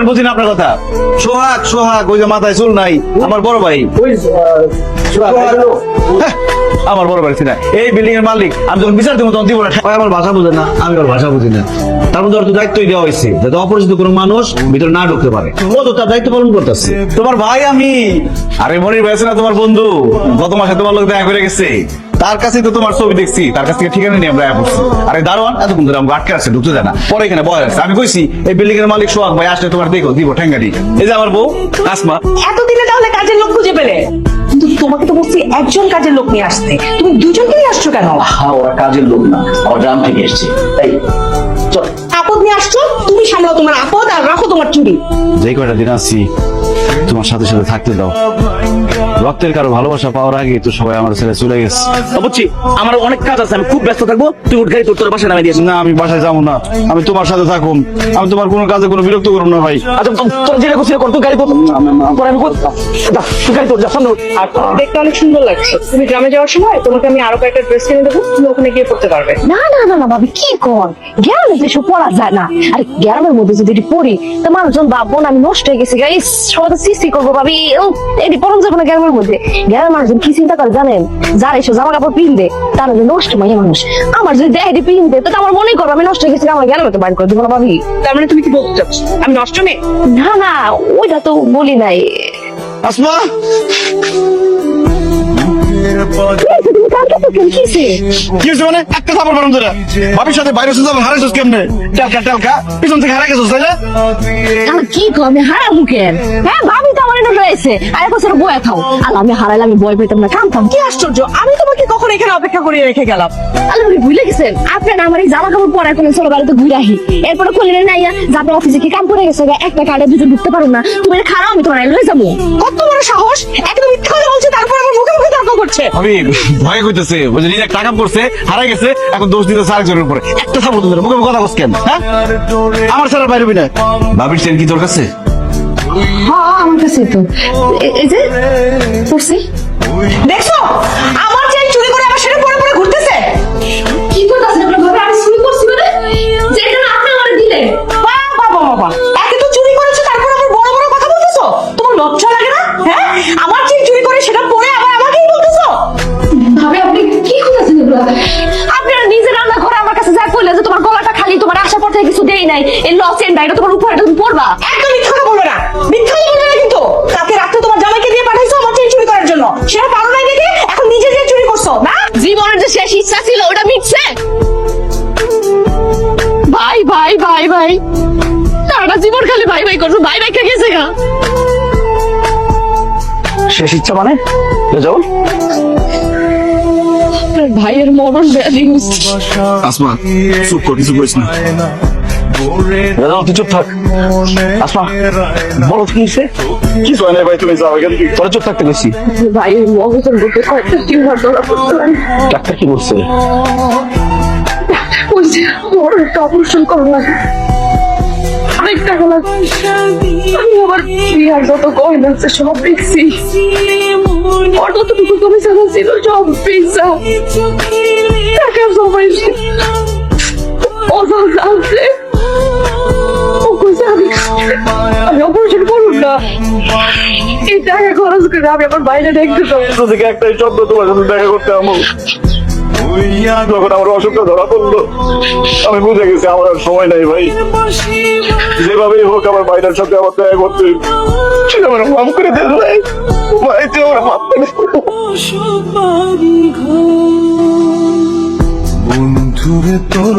করেন বুঝি না আপনার কথা? সোহাগ সোহাগ ওই যে মাথায় চুল নাই। আমার বড় ভাই। হ্যাঁ, আমার বড় ভাই না এই বিল্ডিং এর মালিক। আমি যখন বিচার দেবো তখন দিব না। ওই আমার ভাষা বুঝে না। আমি ওর ভাষা বুঝি না। তার মধ্যে ওর তো দায়িত্বই দেওয়া হয়েছে যাতে অপরিচিত কোনো মানুষ ভিতরে না ঢুকতে পারে। ও তো তার দায়িত্ব পালন করতেছে। তোমার ভাই আমি। আরে মনির ভাই আছে না তোমার বন্ধু? গত মাসে তোমার লোক দেখা করে গেছে। তার কাছে তো তোমার ছবি দেখছি। তার কাছ থেকে ঠিকানা নিয়ে আমরা পড়ছি। আরে দারোয়ান এতক্ষণ ধরে আমাকে আটকে আছে ঢুকতে দেয় না। পরে এখানে বয় আছে। আমি কইছি এই বিল্ডিং এর মালিক সোহাগ ভাই আসলে তোমার দেখো দিব ঠেঙ্গারি এই যে আমার বউ আসমা। এতদিনে তাহলে কাজের লোক খুঁজে পেলে? কিন্তু তোমাকে তো বলছি একজন কাজের লোক নিয়ে আসতে। তুমি দুজনকে নিয়ে আসছো কেন? হ্যাঁ ওরা কাজের লোক না। আমার গ্রাম থেকে এসছে। তাই চল। আপদ নিয়ে আসছো? তুমি সামলাও তোমার আপদ আর রাখো তোমার চুরি। যে কয়টা দিন আছি তোমার সাথে সাথে থাকতে দাও। রক্তের কারও ভালোবাসা পাওয়ার আগে তো সবাই আমার ছেড়ে চলে গেছে। বুঝছি আমার অনেক কাজ আছে আমি খুব ব্যস্ত থাকব। তুই উঠ গাড়ি তোর তোর বাসায় নামে দিয়েছিস না আমি বাসায় যাব না। আমি তোমার সাথে থাকুম। আমি তোমার কোনো কাজে কোনো বিরক্ত করব না ভাই। আচ্ছা তোর যেটা কর তুই গাড়ি তোর। আমি যা, তুই গাড়ি তোর যা সামনে আর দেখতে অনেক সুন্দর লাগছে। তুমি গ্রামে যাওয়ার সময় তোমাকে আমি আরও কয়েকটা ড্রেস কিনে দেবো তুমি ওখানে গিয়ে পড়তে পারবে। না না না না ভাবি কি কর? গ্রামে তো এসব পড়া যায় না। আর গ্রামের মধ্যে যদি এটি পড়ি তো মানুষজন ভাববো না আমি নষ্ট হয়ে গেছি। গাইস সবাই তো সৃষ্টি করব ভাবি। এটি পরম যাব না গ্রামের মধ্যে গ্রামের মানুষজন কি চিন্তা করে জানেন? যারা এসব জামা কাপড় পিনবে তারা যে নষ্ট মাইয়া মানুষ। আমার যদি দেয় দিয়ে পিনবে তো আমার মনে করবে আমি নষ্ট হয়ে গেছি আমার গ্রামে তো বাইর করে দেবো না ভাবি। তার মানে তুমি কি বলতে চাচ্ছ? আমি নষ্ট নেই? না না ওইটা তো বলি নাই। আসমা! কি হয়েছে মানে? একটা থাপড় মারুন তোরা ভাবির সাথে বাইরে সুযোগ হারাইছিস কেমনে? টেলকা টেলকা। পিছন থেকে হারাই গেছিস তাই না? আমি কি কো আমি হারাবো কেন? হ্যাঁ ভাবি তো আমার এটা রয়েছে। আর বছর বয়ে খাও আর আমি হারাইলে আমি বয় পেতাম না। কামতাম কি আশ্চর্য আমি তোমাকে কখন এখানে অপেক্ষা করিয়ে রেখে গেলাম। আরে আপনি ভুলে গেছেন? আপনি না আমার এই জামা কাপড় পরে এখন ছোট বাড়িতে ঘুরে আহি এরপরে খুললেন না ইয়া যে আপনার অফিসে কি কাম করে গেছে একটা কার্ডে দুজন ঢুকতে পারো না। তুমি খারাপ আমি তোমার লয়ে যাব। কত বড় সাহস একদম মিথ্যা করছে আমি ভয় কইতেছে বুঝে নিজে টাকা করছে হারাই গেছে এখন দোষ দিতেছে আরেকজনের উপরে। একটা সাপোর্ট ধরে মুখে মুখে কথা বলছ কেন হ্যাঁ? আমার ছাড়া বাইরে বিনা ভাবির চেন কি তোর কাছে? হ্যাঁ আমার কাছে তো। এই যে পড়ছি দেখছ? নাই এই লস এন্ড এটা তোমার উপরে তুমি পড়বা। একদম মিথ্যা কথা বলবে না। মিথ্যা কথা বলবে না কিন্তু। কালকে রাত্রে তোমার জামাইকে দিয়ে পাঠাইছো আমার চেন চুরি করার জন্য। সেটা পারো নাই দেখে এখন নিজে যে চুরি করছ না? জীবনের যে শেষ ইচ্ছা ছিল ওটা মিটছে? ভাই ভাই ভাই ভাই। সারাটা জীবন খালি ভাই ভাই করছ ভাই ভাই কে গেছে গা? শেষ ইচ্ছা মানে? যাও। ভাইয়ের মরণ ব্যাধি আসমা চুপ কর কিছু করিস না। যাও তুই চুপ থাক। আসমা বলো কি হয়েছে? কিছু হয় না ভাই তুমি যাও এখান থেকে। তোরা চুপ থাকতে গেছি ভাইয়ের মগজের বুকে কয়েকটা টিউমার ধরা পড়ছে ডাক্তার কি বলছে? বলছে বড় একটা অপারেশন করো না অনেক টাকা লাগবে আমি আমার বিয়ার যত গয়না আছে সব বেচছি ওর যতটুকু কমে জানা ছিল সব বেচা টাকা জমাইছি। টাকা খরচ করে আমি আমার বাইরে দেখতে তো থেকে একটাই শব্দ তোমার সাথে দেখা করতে আমো যখন আমার অসুখটা ধরা পড়ল আমি বুঝে গেছি আমার আর সময় নাই ভাই যেভাবেই হোক আমার ভাইটার সাথে আমার দেখা করতে। সেটা আমার মাফ করে দেন ভাই ভাই তুই আমার দে। বন্ধুরে তোর